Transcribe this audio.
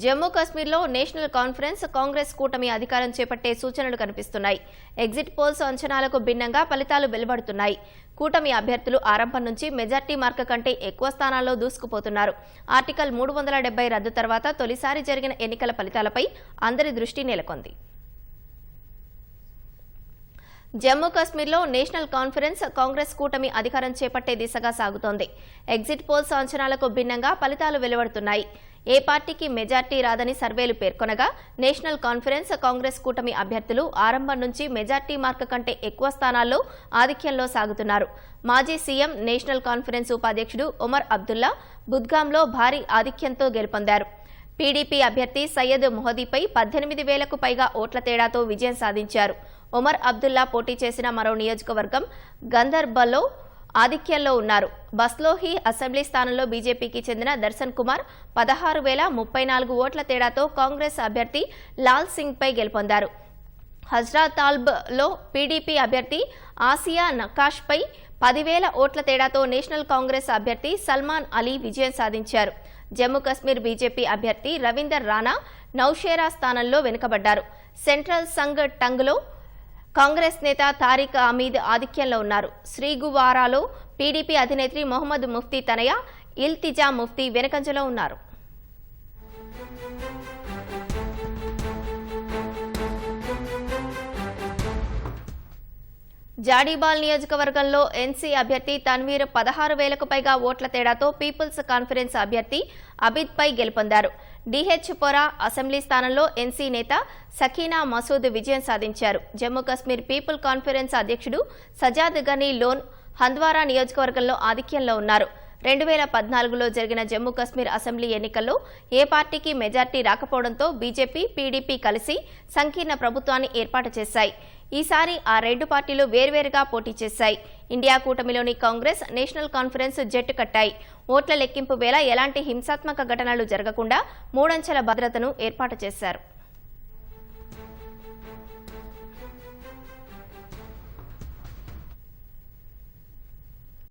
జమ్మూ కాశ్మీర్లో national conference Congress కూటమి అధికారం చేపట్టే సూచనలు కనిపిస్తున్నాయి. ఎగ్జిట్ పోల్స్ అంచనాలకు భిన్నంగా ఫలితాలు వెలువడుతున్నాయి. కూటమి అభ్యర్థులు ఆరంభం నుంచి మెజార్టీ మార్క కంటే ఎక్కువ స్థానాల్లో దూసుకుపోతున్నారు. ఆర్టికల్ మూడు వందల డెబ్బై రద్దు తర్వాత తొలిసారి జరిగిన ఎన్నికల ఫలితాలపై అందరి దృష్టి నెలకొంది. జమ్మూ కాశ్మీర్లో నేషనల్ కాన్ఫరెన్స్ కాంగ్రెస్ కూటమి అధికారం చేపట్టే దిశగా సాగుతోంది. ఎగ్జిట్ పోల్స్ అంచనాలకు భిన్నంగా ఫలితాలు వెలువడుతున్నాయి. ఏ పార్టీకి మెజార్టీ రాదని సర్వేలు పేర్కొనగా నేషనల్ కాన్ఫరెన్స్ కాంగ్రెస్ కూటమి అభ్యర్థులు ఆరంభం నుంచి మెజార్టీ మార్క కంటే ఎక్కువ స్థానాల్లో ఆధిక్యంలో సాగుతున్నారు. మాజీ సీఎం నేషనల్ కాన్ఫరెన్స్ ఉపాధ్యక్షుడు ఒమర్ అబ్దుల్లా బుద్గాంలో భారీ ఆధిక్యంతో గెలుపొందారు. పీడీపీ అభ్యర్థి సయ్యద్ మొహదీపై పద్దెనిమిది వేలకు పైగా ఓట్ల తేడాతో విజయం సాధించారు. ఒమర్ అబ్దుల్లా పోటీ చేసిన మరో నియోజకవర్గం గందర్బల్లో ఆధిక్యంలో ఉన్నారు. బస్లోహి అసెంబ్లీ స్థానంలో బీజేపీకి చెందిన దర్శన్ కుమార్ పదహారు వేల ముప్పై నాలుగు ఓట్ల తేడాతో కాంగ్రెస్ అభ్యర్థి లాల్ సింగ్ పై గెలుపొందారు. హజ్రాతాల్బ్లో పీడీపీ అభ్యర్థి ఆసియా నకాష్ పై పదివేల ఓట్ల తేడాతో నేషనల్ కాంగ్రెస్ అభ్యర్థి సల్మాన్ అలీ విజయం సాధించారు. జమ్మూ కశ్మీర్ బీజేపీ అభ్యర్థి రవీందర్ రాణా నౌషేరా స్థానంలో వెనుకబడ్డారు. సెంట్రల్ సంఘ్ టంగ్లో కాంగ్రెస్ నేత తారిక్ అమీద్ ఆధిక్యంలో ఉన్నారు. శ్రీగువారాలో పీడీపీ అధినేత్రి మొహమ్మద్ ముఫ్తీ తనయ ఇల్తిజా ముఫ్తీ వెనకంజలో ఉన్నారు. జాడీబాల్ నియోజకవర్గంలో ఎన్సీ అభ్యర్థి తన్వీర్ పదహారు వేలకు పైగా ఓట్ల తేడాతో పీపుల్స్ కాన్ఫరెన్స్ అభ్యర్థి అబిద్పై గెలుపొందారు. డిహెచ్ పొరా అసెంబ్లీ స్థానంలో ఎన్సీ నేత సకీనా మసూద్ విజయం సాధించారు. జమ్మూ కశ్మీర్ పీపుల్ కాన్ఫరెన్స్ అధ్యక్షుడు సజాద్ గనీ లోన్ హంద్వారా నియోజకవర్గంలో ఆధిక్యంలో ఉన్నారు. రెండు వేల పద్నాలుగులో జరిగిన జమ్మూ కశ్మీర్ అసెంబ్లీ ఎన్నికల్లో ఏ పార్టీకి మెజార్టీ రాకపోవడంతో బీజేపీ పీడీపీ కలిసి సంకీర్ణ ప్రభుత్వాన్ని ఏర్పాటు చేశాయి. ఈసారి ఆ రెండు పార్టీలు వేర్వేరుగా పోటీ చేశాయి. ఇండియా కూటమిలోని కాంగ్రెస్ నేషనల్ కాన్ఫరెన్స్ జట్టు కట్టాయి. ఓట్ల లెక్కింపు వేళ ఎలాంటి హింసాత్మక ఘటనలు జరగకుండా మూడంచెల భద్రతను ఏర్పాటు చేశారు.